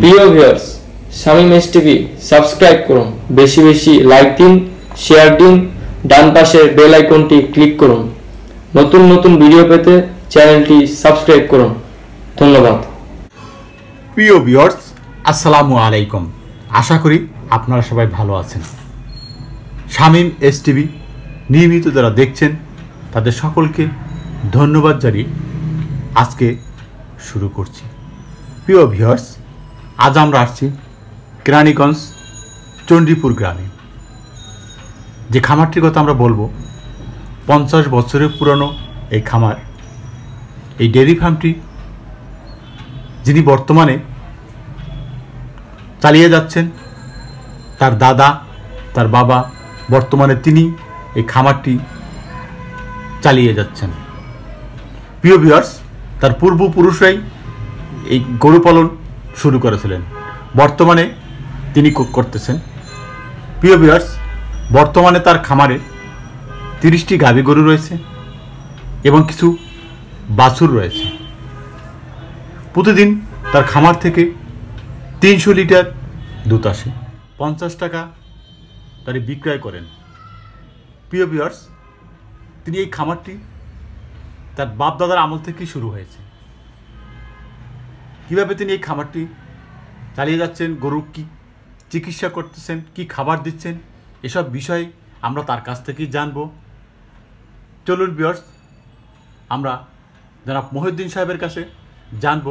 প্রিয় viewers, Shamim S TV, subscribe করুন। বেশি বেশি লাইক দিন, শেয়ার দিন, ডান পাশের বেল আইকনটি ক্লিক করুন। নতুন নতুন ভিডিও পেতে চ্যানেলটি সাবস্ক্রাইব করুন। ধন্যবাদ। প্রিয় ভিউয়ার্স, আসসালামু আলাইকুম। আশা করি আপনারা সবাই ভালো আছেন। শামীম এস টিভি, নিয়মিত যারা দেখছেন, তাদের সকলকে ধন্যবাদ জানিয়ে আজকে শুরু করছি। প্রিয় ভিউয়ার্স আজ আমরা আসছি কেরানীগঞ্জ চণ্ডীপুর গ্রামে। যে খামারটির কথা আমরা বলব, পঞ্চাশ বছরের পুরনো এই খামার। এই ডেয়ারি ফার্মটি যিনি বর্তমানে চালিয়ে যাচ্ছেন, তার দাদা, তার বাবা, বর্তমানে তিনি এই খামারটি চালিয়ে যাচ্ছেন। প্রিয় ভিউয়ার্স তার পূর্বপুরুষরাই এই গরু পালন শুরু করেছিলেন। বর্তমানে তিনি করতেছেন। প্রিয় বিয়ার্স বর্তমানে তার খামারে তিরিশটি গাভী গরু রয়েছে এবং কিছু বাছুর রয়েছে। প্রতিদিন তার খামার থেকে তিনশো লিটার দুধ আসে। পঞ্চাশ টাকা তারে বিক্রয় করেন। প্রিয় বিয়ার্স তিনি এই খামারটি তার বাপ দাদার আমল থেকেই শুরু হয়েছে। কীভাবে তিনি এই খামারটি চালিয়ে যাচ্ছেন? গরু কি চিকিৎসা করতেছেন? কি খাবার দিচ্ছেন? এসব বিষয় আমরা তার কাছ থেকেই জানব। চলুন বিয়ার্স আমরা জনাব মহিউদ্দিন সাহেবের কাছে জানব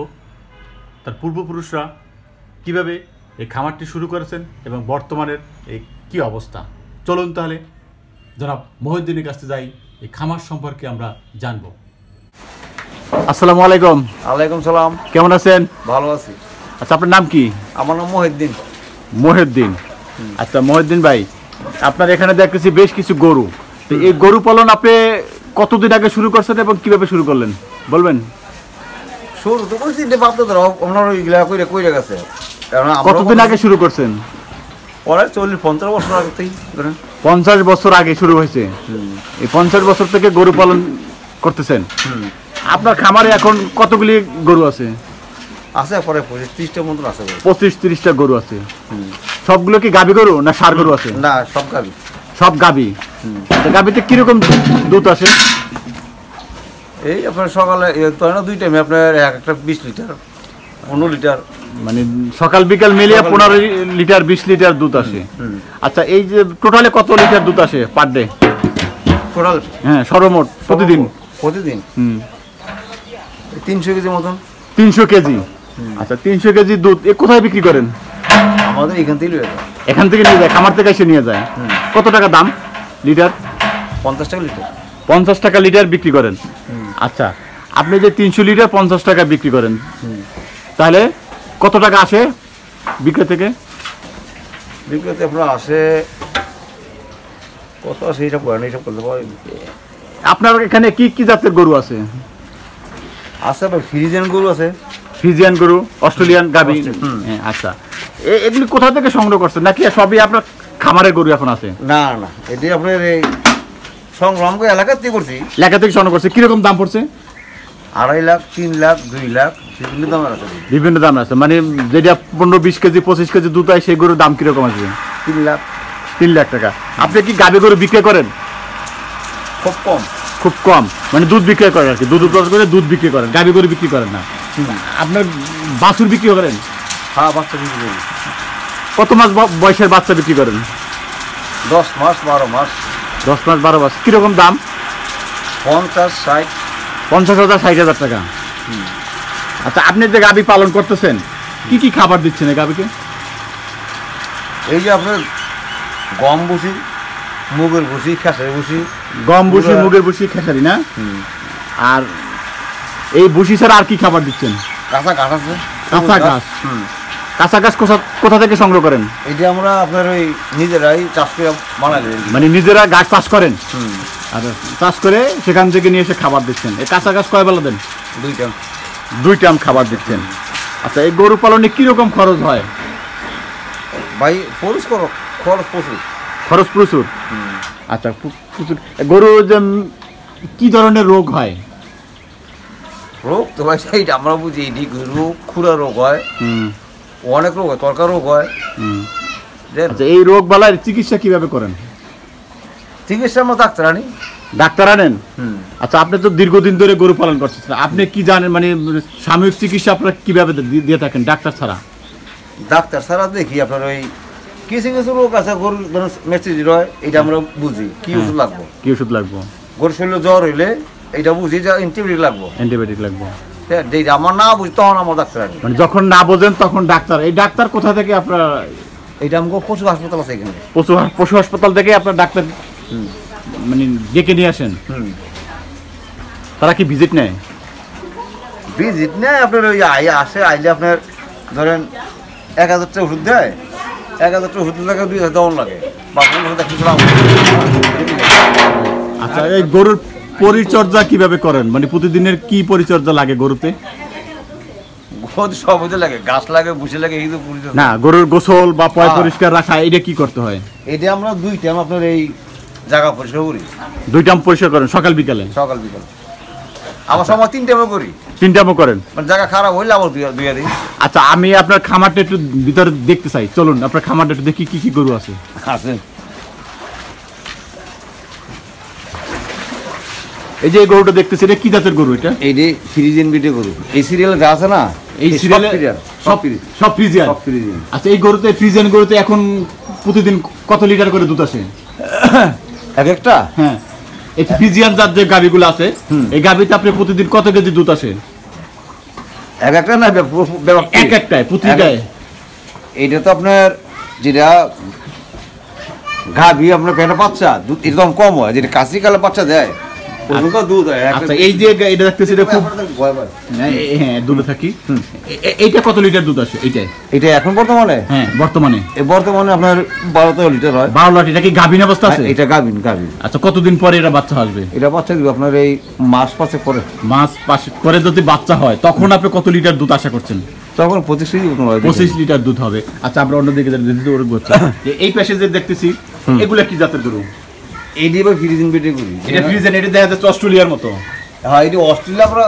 তার পূর্বপুরুষরা কীভাবে এই খামারটি শুরু করেছেন এবং বর্তমানের এই কি অবস্থা। চলুন তাহলে জনাব মহিউদ্দিনের কাছে যাই, এই খামার সম্পর্কে আমরা জানব। আসসালামু আলাইকুম। আলাইকুম সালাম। কেমন আছেন? ভালো আছি। আচ্ছা আপনার নাম কি? আমার নাম মহিউদ্দিন। মহিউদ্দিন। আচ্ছা মহিউদ্দিন ভাই আপনার এখানে দেখতেছি বেশ কিছু গরু। তো এই গরু পালন আপনি কতদিন আগে শুরু করছেন এবং কীভাবে শুরু করলেন? বলবেন। শুরু তো করছি যে বাপ দাদারা আপনার ওইগুলা কইরে কইরে গেছে। কতদিন আগে শুরু করছেন? পরে চল্লিশ পঞ্চাশ বছর আগে থেকেই ধরেন। পঞ্চাশ বছর আগে শুরু হয়েছে। এই পঞ্চাশ বছর থেকে গরু পালন করতেছেন। আপনার খামারে এখন কতগুলি গরু আছে? আছে পরে পঁচিশ ত্রিশটার মতন আছে পঁচিশ তিরিশটা গরু আছে। সবগুলো কি গাবি গরু না সার গরু আছে? না সব গাবি। সব গাবি? গাবিতে কীরকম দুধ আসে? এই আপনার সকালে না দুই টাইমে আপনার এক একটা বিশ লিটার পনেরো লিটার। মানে সকাল বিকাল মিলিয়ে পনেরো লিটার বিশ লিটার দুধ আসে। আচ্ছা এই যে টোটালে কত লিটার দুধ আসে পার ডে? টোটাল? হ্যাঁ সর্বমোট প্রতিদিন? প্রতিদিন। হুম। তিনশো কেজি মতন। তিনশো কেজি? আচ্ছা তিনশো কেজি দুধ এ কোথায় বিক্রি করেন? আমাদের এখান থেকেই লয়ে যায়। এখান থেকে নিয়ে যায় খামার থেকে এসে নিয়ে যায়। কত টাকা দাম? লিটার? পঞ্চাশ টাকা লিটার। পঞ্চাশ টাকা লিটার বিক্রি করেন। আচ্ছা আপনি যে তিনশো লিটার পঞ্চাশ টাকা বিক্রি করেন তাহলে কত টাকা আসে বিক্রি থেকে? বিক্রিতে আপনার আসে কত এইসব করেন এইসব করতে পারেন আপনার এখানে কি কি জাতের গরু আছে? আছে আবার ফ্রিজেন গরু আছে? ফিজিয়ান গরু অস্ট্রেলিয়ান গাবি। হ্যাঁ, আচ্ছা। এ- এগুলি কোথা থেকে সংগ্রহ করছেন নাকি সবই আপনার খামারের গরু এখন আছে? না না এটি আপনার এই সংগ্রাম করে এলাকাতে করছি। লেখা থেকে সংগ্রহ করছে। কীরকম দাম পড়ছে? আড়াই লাখ তিন লাখ দুই লাখ বিভিন্ন দামের আছে। বিভিন্ন দাম আছে। মানে যেটা পনেরো বিশ কেজি পঁচিশ কেজি দুধ হয় সেই গরুর দাম কীরকম আছে? তিন লাখ। তিন লাখ টাকা। আপনি কি গাবি গরু বিক্রি করেন? খুব কম। খুব কম। মানে দুধ বিক্রি করেন আর কি। দুধ উৎপাদন করে দুধ বিক্রি করেন গাবি গরু বিক্রি করেন না। আপনার বাছুর বিক্রি করেন? হ্যাঁ বাচ্চা বিক্রি করি। কত মাস বয়সের বাচ্চা বিক্রি করেন? দশ মাস বারো মাস। দশ মাস বারো মাস। কীরকম দাম? পঞ্চাশ ষাট। পঞ্চাশ হাজার ষাট হাজার টাকা। আচ্ছা আপনি যে গাবি পালন করতেছেন কি কি খাবার দিচ্ছেন এই গাবিকে এই যে আপনার গম বসি মুগের বসি খেসারি বসি গম ভুসি মুগের ভুসি খেসারি না? আর এই ভুসি ছাড়া আর কি খাবার দিচ্ছেন? কাঁচা ঘাস আছে। কাঁচা ঘাস। কাঁচা ঘাস কোথা- থেকে সংগ্রহ করেন? এটা আমরা আপনার ওই নিজেরাই চাষ করে বানাই দিই। মানে নিজেরা গাছ চাষ করেন? আর চাষ করে সেখান থেকে নিয়ে এসে খাবার দিচ্ছেন। এই কাঁচা ঘাস কয় বেলা দেন? দুইটা দুই টাইম খাবার দিচ্ছেন। আচ্ছা এই গরু পালনে কীরকম খরচ হয়? ভাই খরচ করো খরচ প্রচুর। খরচ প্রচুর? আচ্ছা প্রচুর গরু যে উম, কি ধরনের রোগ হয়? রোগ তো ভাই সেইটা আমরা বুঝি রোগ খুরা রোগ হয় হুম। অনেক রোগ হয় তরকার রোগ হয়। আচ্ছা এই রোগ বালার চিকিৎসা কীভাবে করেন? চিকিৎসার মতো ডাক্তার আনি। ডাক্তার আনেন? হুম। আচ্ছা আপনি তো দীর্ঘদিন ধরে গরু পালন করছেন। আপনি কি জানেন মানে সাময়িক চিকিৎসা আপনারা কীভাবে দিয়ে থাকেন ডাক্তার ছাড়া? ডাক্তার ছাড়া দেখি আপনার ওই কিছু কিছু রোগ আছে গরুর মেসিজি রয় এটা আমরা বুঝি। কি ওষুধ লাগবো? কি ওষুধ লাগবো? গরুর শরীরে জ্বর হইলে এটা বুঝি যে অ্যান্টিবায়োটিক লাগবো। অ্যান্টিবায়োটিক লাগবো। হ্যাঁ, আমার না বুঝি তখন আমার ডাক্তার মানে যখন না বোঝেন তখন ডাক্তার। এই ডাক্তার কোথা থেকে আপনার এটা আমাকে পশু হাসপাতাল আছে এখানে। পশু পশু হাসপাতাল থেকে আপনার ডাক্তার মানে ডেকে নিয়ে আসেন? হুম। তারা কি ভিজিট নেয়? ভিজিট নেয় আপনার ওই আসে আইলে আপনার ধরেন এক হাজার টাকা ওষুধ দেয় এক হাজার টাকা ওষুধ লাগে দুই হাজার দেওয়ান লাগে। বা ওষুধ কিছু আচ্ছা এই গরুর পরিচর্যা কীভাবে করেন? মানে প্রতিদিনের কি পরিচর্যা লাগে গরুতে? সব লাগে গাছ লাগে লাগে এই তো পরিচর্যা। না গরুর গোসল বা পয় হ্যাঁ। পরিষ্কার রাখা এটা কি করতে হয়? এটা আমরা দুই টাইম আপনার এই জায়গা পরিষ্কার করি। দুই টাইম পরিষ্কার করেন সকাল বিকালে? সকাল বিকাল। আমার সময় তিন টাইমে করি। তিন টাইমও করেন। মানে জায়গা খারাপ হইলে আবার দুই দুই। আচ্ছা আমি আপনার খামারটা একটু ভিতরে দেখতে চাই। চলুন আপনার খামারটা একটু দেখি কি কি গরু আছে। আছে। এই যে গরুটা দেখতেছি এটা কি জাতের গরু এটা? এই যে ফ্রিজিন বিটে করি এই সিরিয়ালে যা আছে না এই সিরিয়ালে সব সব সব ফ্রিজিয়ান। সব ফ্রিজিন আচ্ছা এই গরুতে ফ্রিজিয়ান গরুতে এখন প্রতিদিন কত লিটার করে দুধ আসে? এক একটা? হ্যাঁ। এই ফ্রিজিয়ান জাত যে গাভিগুলো আছে এই গাভিতে আপনি প্রতিদিন কত কেজি দুধ আসে? এক একটা না এক একটায় প্রতিটায় এইটা তো আপনার যেটা গাভি আপনার পেটে বাচ্চা দুধ এরকম কম হয় যেটা কাশি কালে বাচ্চা দেয়। আচ্ছা এই যে এটা দেখতেছি এটা খুব হ্যাঁ, হ্যাঁ দুধে থাকি। এ- এ- এইটা কত লিটার দুধ আসে? এইটাই। এটা এখন বর্তমানে? হ্যাঁ বর্তমানে। বর্তমানে আপনার বারো তেরো লিটার হয়। বারো লাখ এটা কি গাভিন অবস্থা আছে? এটা গাভিন গাভিন। আচ্ছা কতদিন পরে এটা বাচ্চা আসবে? এটা বাচ্চা দিবে আপনার এই মাস পাঁচে পরে। মাস পাশে করে যদি বাচ্চা হয় তখন আপনি কত লিটার দুধ আশা করছেন? তখন পঁচিশ হয়। পঁচিশ লিটার দুধ হবে। আচ্ছা আমরা অন্যদিকে এই পাশে যে দেখতেছি এগুলা কি জাতের গরু? এই দিয়ে ফ্রিজিন বেটে করি এটা ফ্রিজেন এটা দেখা যাচ্ছে অস্ট্রেলিয়ার মতো। হ্যাঁ এটা অস্ট্রেলিয়া আমরা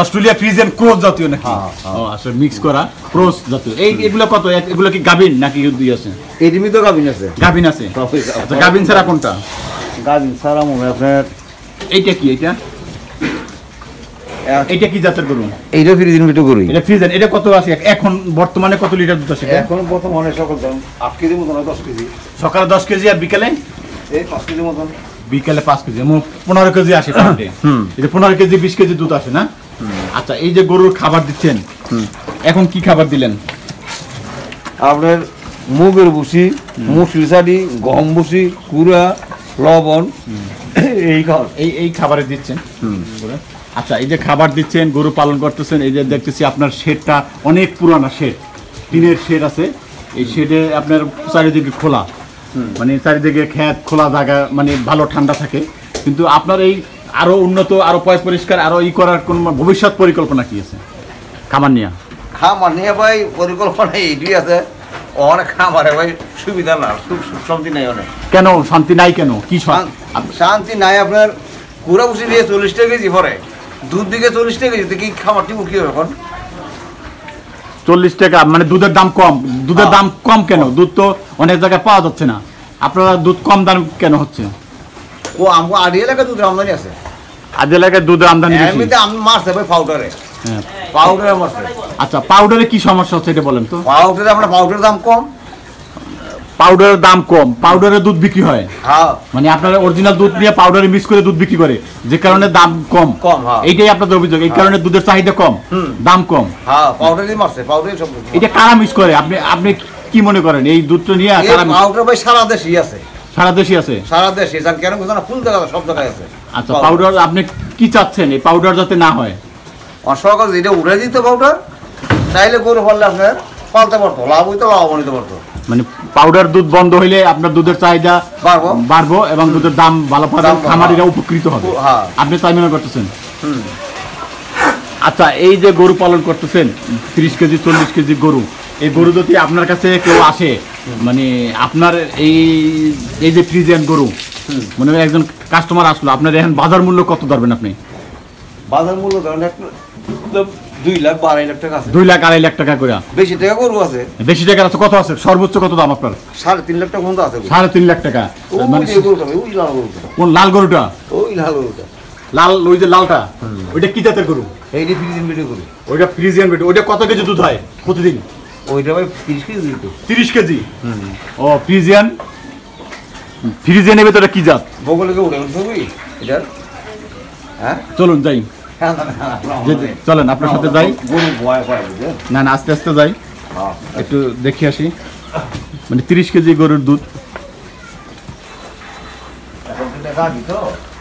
অস্ট্রেলিয়া ফ্রিজেন ক্রস জাতীয় নাকি? হ্যাঁ, হ্যাঁ। আসলে মিক্স করা ক্রস জাতীয়। এই এগুলো কত? এগুলো কি গাবিন নাকি দুই আছে? এই ডিমি তো গাভিন আছে? গাবিন আছে। আচ্ছা গাবিন ছাড়া কোনটা? গাভিন সারা মনে আপনার এইটা কি এটা এইটা কি জাতের গরু? এইটা ফ্রিজিন বেটে করি এটা ফ্রিজেন এটা কত আছে? এখন বর্তমানে কত লিটার দুধ আছে এখন অনেক সকল দাম কেজি হয় দশ কেজি। সকালে দশ কেজি আর বিকালে? এই পাঁচ কেজি মতন। বিকালে পাঁচ কেজি পনেরো কেজি আসে যে পনেরো কেজি বিশ কেজি দুধ আসে না? আচ্ছা এই যে গরুর খাবার দিচ্ছেন এখন কি খাবার দিলেন? আপনার মুগের ভুসি মুসুরি শাড়ি গম ভুসি কুড়া লবণ এই এই এই খাবারে দিচ্ছেন? আচ্ছা এই যে খাবার দিচ্ছেন গরু পালন করতেছেন এই যে দেখতেছি আপনার শেডটা অনেক পুরানা শেড। টিনের শেড আছে। এই শেডে আপনার চারিদিকে খোলা। মানে চারিদিকে খেত খোলা জায়গা মানে ভালো ঠান্ডা থাকে। কিন্তু আপনার এই আরও উন্নত আরও পয় পরিষ্কার আরও ই করার কোন ভবিষ্যৎ পরিকল্পনা কি আছে? খামার নিয়ে। খামার নিয়ে ভাই পরিকল্পনা এইটি আছে। অনেক খামারে ভাই সুবিধা না সুখ শান্তি নাই অনেক। কেন? শান্তি নাই কেন? কি শান্তি নাই আপনার। কুড়া ভুসি দিয়ে চল্লিশ টাকা কেজি পরে দুধ দিকে চল্লিশ টাকা কেজি কি খামারটি কি এখন? চল্লিশ টাকা মানে দুধের দাম কম। দুধের হ্যাঁ। দাম কম কেন? দুধ তো অনেক জায়গায় পাওয়া যাচ্ছে না। আপনারা দুধ কম দাম কেন হচ্ছে? ও আমগো আড়ি এলাকা দুধ আমদানি আছে। আড়ি এলাকায় দুধের আমদানি বেশি। এমনিতে আমি মারছে ভাই পাউডারে হ্যাঁ। পাউডারে মারছে। আচ্ছা পাউডারে কি সমস্যা হচ্ছে এটা বলেন তো। পাউডারে আপনার পাউডারের দাম কম। পাউডারের দাম কম পাউডারের দুধ বিক্রি হয়। হ্যাঁ। মানে আপনারা অরিজিনাল দুধ নিয়ে পাউডারে মিক্স করে দুধ বিক্রি করে যে কারণে দাম কম। কম, হ্যাঁ। এইটাই আপনাদের অভিযোগ এই কারণে দুধের চাহিদা কম দাম কম। হ্যাঁ এটা কারা মিক্স করে? আপনি আপনি কি মনে করেন? এই দুধটা নিয়ে কারা পাউডার ভাই সারা দেশই আছে। সারা দেশে আছে? সারা দেশে যান কেন কোথাও ফুল জায়গা সব জায়গায় আছে। আচ্ছা পাউডার আপনি কি চাচ্ছেন এই পাউডার যাতে না হয়? অসকাল যেটা উড়ে দিত পাউডার তাইলে গরু ফললে আপনার পালতে পারতো লাভ হইতো লাভবান হইতে পারতো। মানে পাউডার দুধ বন্ধ হইলে আপনার দুধের চাহিদা বাড়বো। এবং দুধের দাম ভালো পাবে দাম খামারিরা উপকৃত হবে। হ্যাঁ। আপনি তাই মনে করতেছেন? আচ্ছা এই যে গরু পালন করতেছেন তিরিশ কেজি চল্লিশ কেজি গরু এই গরু যদি আপনার কাছে কেউ আসে মানে আপনার এই এই যে ফ্রিজিয়ান গরু মনে হয় একজন কাস্টমার আসলো আপনার এখন বাজার মূল্য কত ধরবেন আপনি? বাজার মূল্য ধরেন দুই লাখ আড়াই লাখ টাকা আছে। দুই লাখ আড়াই লাখ টাকা করে বেশি টাকা গরু আছে। বেশি টাকা আছে কত আছে? সর্বোচ্চ কত দাম আপনার? সাড়ে তিন লাখ টাকা পর্যন্ত আছে সাড়ে তিন লাখ টাকা। মানে লাল গরুটা। কোন লাল গরুটা? ওই লাল গরুটা। লাল ওই যে লালটা? ওইটা কি জাতের গরু? গরু। ওইটা ফ্রিজিয়ান বেট ওইটা কত কেজি দুধ হয় প্রতিদিন? ওইটা ভাই তিরিশ কেজি দিত তিরিশ কেজি? ও ফ্রিজিয়ান? ফ্রিজিয়ানের ভেতরে কি জাত? বগলে এটার হ্যাঁ? চলুন যাই। চলেন আপনার সাথে যাই। না না আস্তে আস্তে যাই। হ্যাঁ একটু দেখে আসি। মানে তিরিশ কেজি গরুর দুধ।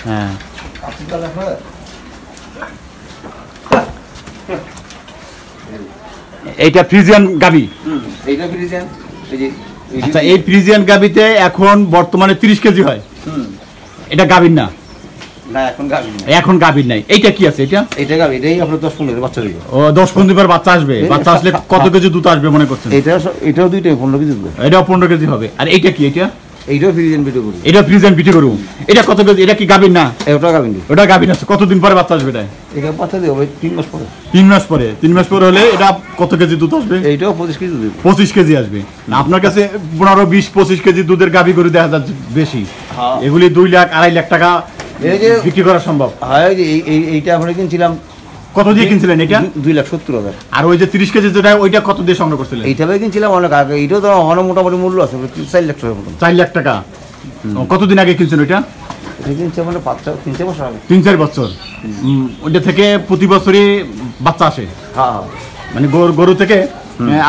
হ্যাঁ। হয় এইটা ফ্রিজিয়ান গাবি এইটা আচ্ছা এই ফ্রিজিয়ান গাবিতে এখন বর্তমানে তিরিশ কেজি হয়। এটা গাবির না? না এখন গাবির নাই। এইটা কি আছে এটা? গাবি এটাই আপনার বাচ্চা দিবে ও দশ পনেরো বার বাচ্চা আসবে। বাচ্চা আসলে কত কেজি দুধ আসবে মনে করছেন? এটা এটাও দুইটাই পনেরো কেজি দিবে এটাও পনেরো কেজি হবে। আর এইটা কি এটা? করি এটা করু এটা কত কেজি? এটা কি না? এটা আছে। কতদিন পরে বাচ্চা আসবে এটা? এটা বাচ্চা দিবে তিন মাস পরে। তিন মাস পরে। তিন মাস পরে হলে এটা কত কেজি দুধ আসবে? এইটাও পঁচিশ কেজি দিবে পঁচিশ কেজি আসবে। না আপনার কাছে পনেরো বিশ পঁচিশ কেজি দুধের গাবি গরু দেখা যাচ্ছে বেশি। হ্যাঁ। এগুলি দুই লাখ আড়াই লাখ টাকা বিক্রি করা সম্ভব। হ্যাঁ এইটা আমরা কিনছিলাম কত দিয়ে কিনছিলেন এটা? দুই লাখ সত্তর হাজার। আর ওই যে তিরিশ কেজি যেটা ওইটা কত দিয়ে সংগ্রহ করছিলেন? কিনছিলাম অনেক আগে। এইটাও তো অনেক মোটামুটি মূল্য আছে চার লাখ মতন। চার লাখ টাকা। কতদিন আগে কিনছেন ওইটা? তিন চার বছর তিন চার বছর। ওইটা থেকে প্রতি বছরই বাচ্চা আসে। হ্যাঁ হ্যাঁ। মানে গরু থেকে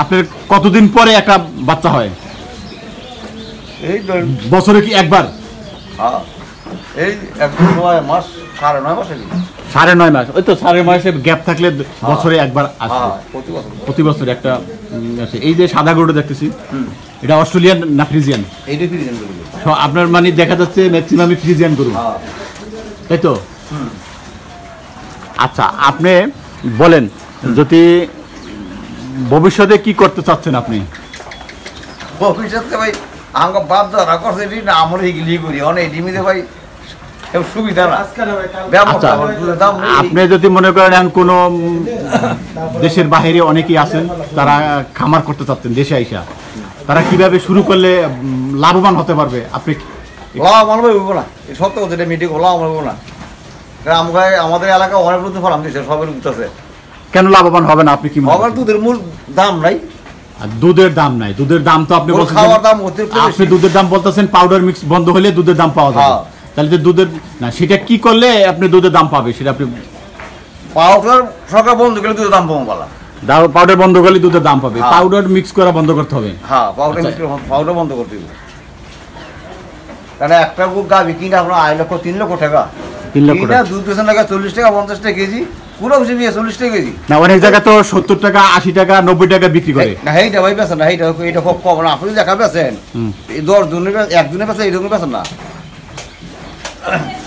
আপনার কতদিন পরে একটা বাচ্চা হয়? বছরে কি একবার? হ্যাঁ। এই নয় মাস সাড়ে নয় মাস সাড়ে নয় মাস। ওই তো সাড়ে মাসে গ্যাপ থাকলে বছরে একবার আসে। হ্যাঁ প্রতি বছর। একটা এই যে সাদা গরুটা দেখতেছি এটা অস্ট্রেলিয়ান না ফ্রিজিয়ান? আপনার মানে দেখা যাচ্ছে ম্যাক্সিমামই ফ্রিজিয়ান গরু। হ্যাঁ। তাই তো? আচ্ছা আপনি বলেন যদি ভবিষ্যতে কি করতে চাচ্ছেন আপনি? ভবিষ্যতে ভাই আমাকে বাপ দাদা করছে না আমরা এগুলি করি। অনেক ডিমিতে ভাই সুবিধা না ব্যাপার আচ্ছা। আপনি যদি মনে করেন কোনো দেশের বাইরে অনেকেই আছেন তারা খামার করতে চাচ্ছেন দেশে আইসা তারা কীভাবে শুরু করলে লাভবান হতে পারবে? আপনি লাভ আমার হইব না। সত্য কথা মিটিং লাভ হইব না। আমরা আমাদের এলাকায় অনেক নতুন ফার্ম দিচ্ছে সবের উঠতেছে কেন লাভবান হবে না আপনি কি আমার দুধের মূল দাম নাই। আর দুধের দাম নাই। দুধের দাম তো আপনি খাওয়ার দাম আপনি দুধের দাম বলতেছেন পাউডার মিক্স বন্ধ হলে দুধের দাম পাওয়া যাবে। হ্যাঁ। তাহলে যে দুধের না সেটা কি করলে আপনি দুধের দাম পাবে? সেটা আপনি পাউডার সরকার বন্ধ করে দুধের দাম পালা দাও- পাউডার বন্ধ করলে দুধের দাম পাবে। হ্যাঁ। পাউডার মিক্স করা বন্ধ করতে হবে। হ্যাঁ পাউডার আচ্ছা। মিক্স পাউডার বন্ধ করতে হবে। কারণ একটা কিনে আপনার আড়াই লক্ষ তিন লক্ষ টাকা। তিন লক্ষ টাকা। দুধ পেছন টাকা চল্লিশ টাকা পঞ্চাশ টাকা কেজি। পুরো বিয়ে চল্লিশ টাকা কেজি। না অনেক জায়গায় তো সত্তর টাকা আশি টাকা নব্বই টাকা বিক্রি করে। না এইটা ভাই বেছেন না এইটা এটা খুব কম না। আপনি দেখা বেছেন এই দশ দিনের বে- এক দিনের বেছেন এই দিনের বেছেন না। Yeah.